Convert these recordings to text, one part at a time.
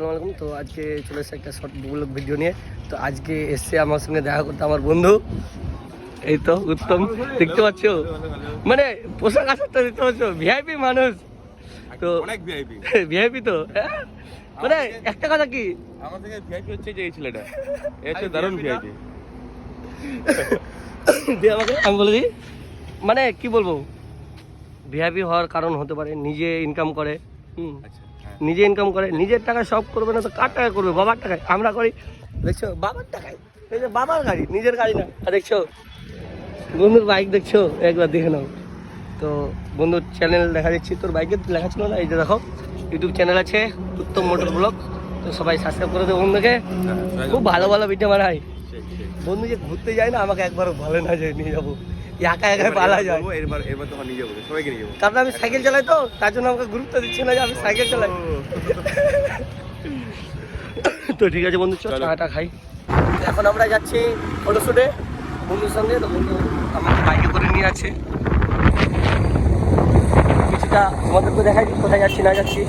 আসসালামু আলাইকুম। তো আজকে চলে এসেছে একটা শর্ট ব্লগ ভিডিও নিয়ে। তো আজকে এসছে আমার সঙ্গে দেখা করতে আমার বন্ধু। এই তো উত্তম দেখতে পাচ্ছ? মানে পোশাক আশাকটা দেখতে পাচ্ছ? ভিআইপি মানুষ। তো অনেক ভিআইপি ভিআইপি তো হ্যাঁ? মানে একটা কথা কি? আমার থেকে ভিআইপি হচ্ছে যে এই ছেলেটা। এ হচ্ছে দারুণ ভিআইপি দিয়ে আমাকে আমি বলে দিই মানে কি বলব? ভিআইপি হওয়ার কারণ হতে পারে নিজে ইনকাম করে হুম। আচ্ছা। নিজে ইনকাম করে নিজের টাকায় সব করবে না তো কার টাকা করবে? বাবার টাকায়। আমরা করি দেখছ? বাবার টাকায়। এই যে বাবার গাড়ি নিজের গাড়ি না। আর দেখছ বন্ধুর বাইক দেখছ? একবার দেখে নাও। তো বন্ধুর চ্যানেল দেখা দিচ্ছি। তোর বাইকে লেখা ছিল না? এই যে দেখো ইউটিউব চ্যানেল আছে উত্তম মোটর ব্লগ। তো সবাই সাবস্ক্রাইব করে দেবো বন্ধুকে। খুব ভালো ভালো ভিডিও বানায়। বন্ধু যে ঘুরতে যায় না আমাকে একবারও ভালো না যে নিয়ে যাব। একা একা পালা যায়। এরবার এরবার তখন নিয়ে যাব সবাইকে নিয়ে যাব। কারণ আমি সাইকেল চালাই তো তার জন্য আমাকে গুরুত্ব দিচ্ছে না যে আমি সাইকেল চালাই। তো ঠিক আছে বন্ধু চল। চাটা খাই। এখন আমরা যাচ্ছি ফটোশুটে। বন্ধুর সঙ্গে তো বন্ধু আমাকে বাইকে করে নিয়ে আছে কিছুটা তোমাদেরকে দেখাই কোথায় যাচ্ছি না যাচ্ছি।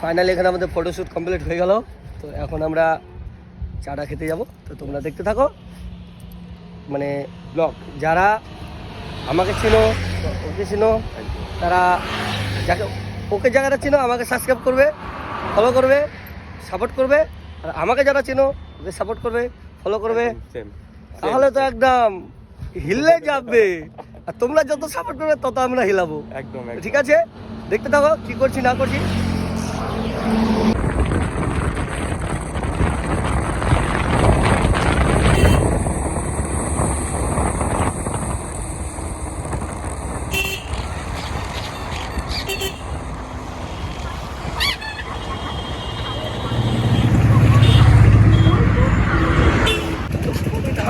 ফাইনালি এখানে আমাদের ফটোশ্যুট কমপ্লিট হয়ে গেল। তো এখন আমরা চাটা খেতে যাব। তো তোমরা দেখতে থাকো। মানে ব্লগ যারা আমাকে চিনো ওকে চিনো তারা যাকে ওকে জায়গাটা চিনো আমাকে সাবস্ক্রাইব করবে ফলো করবে সাপোর্ট করবে। আর আমাকে যারা চিনো ওকে সাপোর্ট করবে ফলো করবে। তাহলে তো একদম হিললে যাবে। আর তোমরা যত সাপোর্ট করবে তত আমরা হিলাবো। একদম। ঠিক আছে? দেখতে থাকো কি করছি না করছি।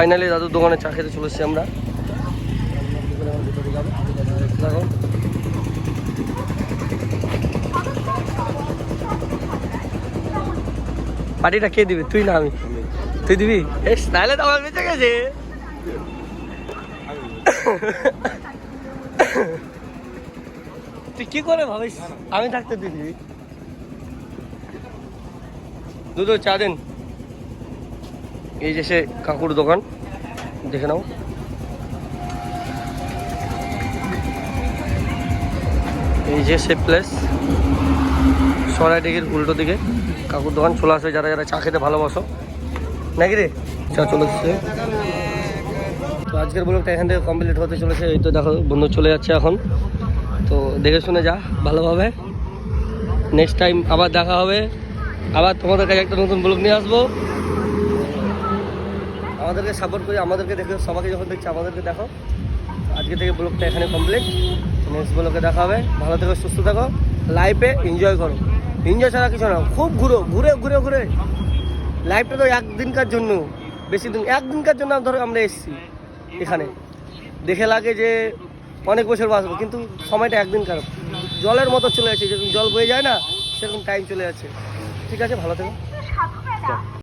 ফাইনালি দাদুর দোকানে চা খেতে চলে এসেছি আমরা। দেখো পার্টিটা কে দিবে? তুই না আমি। তুই দিবি? তাহলে তো আমার বেঁচে গেছে। তুই কি করে ভাবিস? আমি থাকতে দিবি। দুটো চা দেন। এই যে সে কাকুর দোকান, দেখে নাও। এই যে সে প্লেস সরাই দিকের উল্টো দিকে কাকুর দোকান, চলে আসে যারা যারা চা খেতে ভালোবাসো। নাকি রে? চা চলে এসছে। তো আজকের ব্লগটা এখান থেকে কমপ্লিট হতে চলেছে। এই তো দেখো, বন্ধু চলে যাচ্ছে এখন। তো দেখে শুনে যা ভালোভাবে নেক্সট টাইম আবার দেখা হবে। আবার তোমাদের কাছে একটা নতুন ব্লগ নিয়ে আসব। আমাদেরকে সাপোর্ট করে, আমাদেরকে দেখে, সবাইকে যখন দেখছি, আমাদেরকে দেখো। আজকে থেকে ব্লগটা এখানে কমপ্লিট নেক্সট ব্লগে দেখা হবে। ভালো থেকো, সুস্থ থাকো। লাইফে এনজয় করো। এনজয় ছাড়া কিছু না। খুব ঘুরো, ঘুরে ঘুরে ঘুরে। লাইফটা তো একদিনকার জন্য। বেশি দিন, একদিনকার জন্য ধরো আমরা এসেছি এখানে। দেখে লাগে যে অনেক বছর বাঁচবো, কিন্তু সময়টা একদিন একদিনকার জলের মতো চলে যাচ্ছে, যেরকম জল বয়ে যায় না, সেরকম টাইম চলে যাচ্ছে। ঠিক আছে, ভালো থেকো।